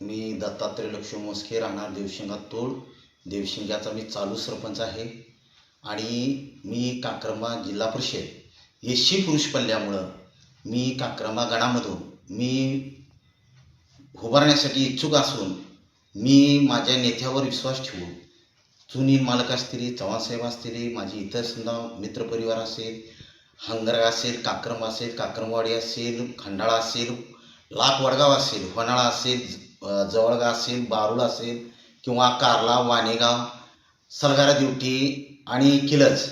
मी दत्तात्रय लक्ष्मी मोस्के राहणार देवशिंगा तोड. देवशिंग्याचा मी चालू सरपंच आहे. आणि मी काक्रमा जिल्हा परिषद एसशी पुरुष पल्ल्यामुळं मी काक्रमा गणामधून मी उभारण्यासाठी इच्छुक असून मी माझ्या नेत्यावर विश्वास ठेवून जुनी मालक असतील चव्हाणसाहेब असतील माझे इतर समजा मित्रपरिवार असेल हंगरा असेल काक्रम असेल काक्रमवाडी असेल खंडाळा असेल लाख वडगाव असेल होनाळा असेल जवळगा असेल बारूळ असेल किंवा कारला वाणेगाव सरगारा दिवटी आणि किलज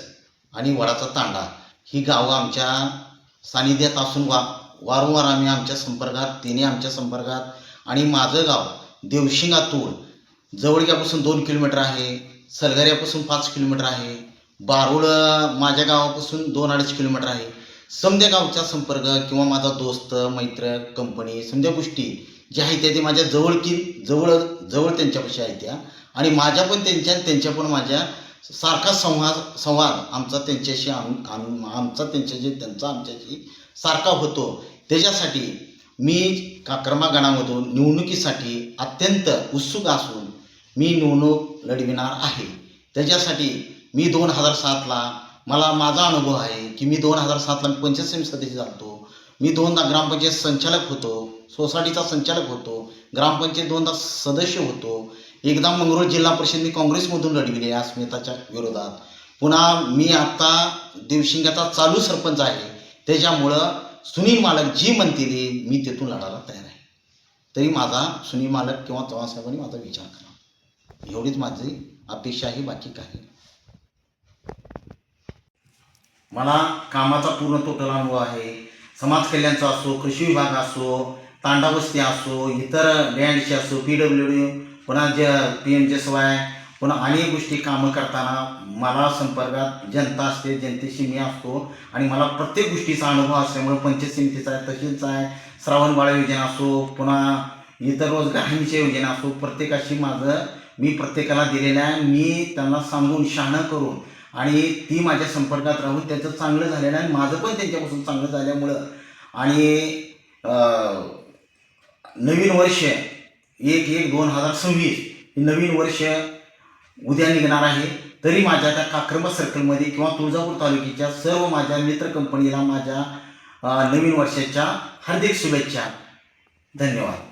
आणि वडाचा तांडा ही गावं आमच्या सानिध्यात असून वा वारंवार आम्ही आमच्या संपर्कात तिने आमच्या संपर्कात आणि माझं गाव देवशिंगातूर जवळग्यापासून दोन किलोमीटर आहे सलगाऱ्यापासून पाच किलोमीटर आहे बारूळ माझ्या गावापासून दोन अडीच किलोमीटर आहे. समध्या गावचा संपर्क किंवा माझा दोस्त मैत्र कंपनी समध्या गोष्टी जे आहेत ते माझ्या जवळकी जवळ जवळ त्यांच्यापाशी आहेत त्या. आणि माझ्या पण त्यांच्या त्यांच्या पण माझ्या सारखा संवाद संवाद आमचा त्यांच्याशी आम आमचा त्यांच्याशी त्यांचा आमच्याशी सारखा होतो. त्याच्यासाठी मी काक्रमा गणामधून निवडणुकीसाठी अत्यंत उत्सुक असून मी निवडणूक लढविणार आहे. त्याच्यासाठी मी दोन हजार सातला मला माझा अनुभव आहे की मी दोन हजार सातला मी पंचायत समिती सदस्य झालो मी दोनदा ग्रामपंचायत संचालक होतो सोसायटीचा संचालक होतो ग्रामपंचायत दोनदा सदस्य होतो. एकदा मंगरूळ जिल्हा परिषद मी काँग्रेसमधून लढविले या स्मिताच्या विरोधात. पुन्हा मी आता देवशिंगाचा चालू सरपंच आहे. त्याच्यामुळं सुनील मालक जी म्हणतील मी तेथून लढायला तयार आहे. तरी माझा सुनील मालक किंवा चव्हाणसाहेबांनी माझा विचार करा. एवढीच माझी अपेक्षा आहे बाकी काही मला कामाचा पूर्ण टोटल अनुभव आहे. समाज कल्याणचा असो कृषी विभाग असो तांडावस्ती असो इतर लँडचे असो पी डब्ल्यू डी पुन्हा जे पी एम जे वाय पुन्हा अनेक गोष्टी कामं करताना मला संपर्कात जनता असते जनतेशी मी असतो. आणि मला प्रत्येक गोष्टीचा अनुभव असल्यामुळे पंचायत समितीचा आहे तहसीलचा आहे श्रावण बाळ योजना असो पुन्हा इतर रोजगार हमीच्या योजना असो प्रत्येकाशी माझं मी प्रत्येकाला दिलेलं आहे. मी त्यांना सांगून शहाणं करून आणि ती माझ्या संपर्कात राहून त्यांचं चांगलं झालेलं आणि माझं पण त्यांच्यापासून चांगलं झाल्यामुळं. आणि नवीन वर्ष एक एक दोन हजार सव्वीस हे नवीन वर्ष उद्या निघणार आहे. तरी माझ्या त्या काक्रमत सर्कलमध्ये किंवा तुळजापूर तालुक्याच्या सर्व माझ्या मित्र कंपनीला माझ्या नवीन वर्षाच्या हार्दिक शुभेच्छा. धन्यवाद.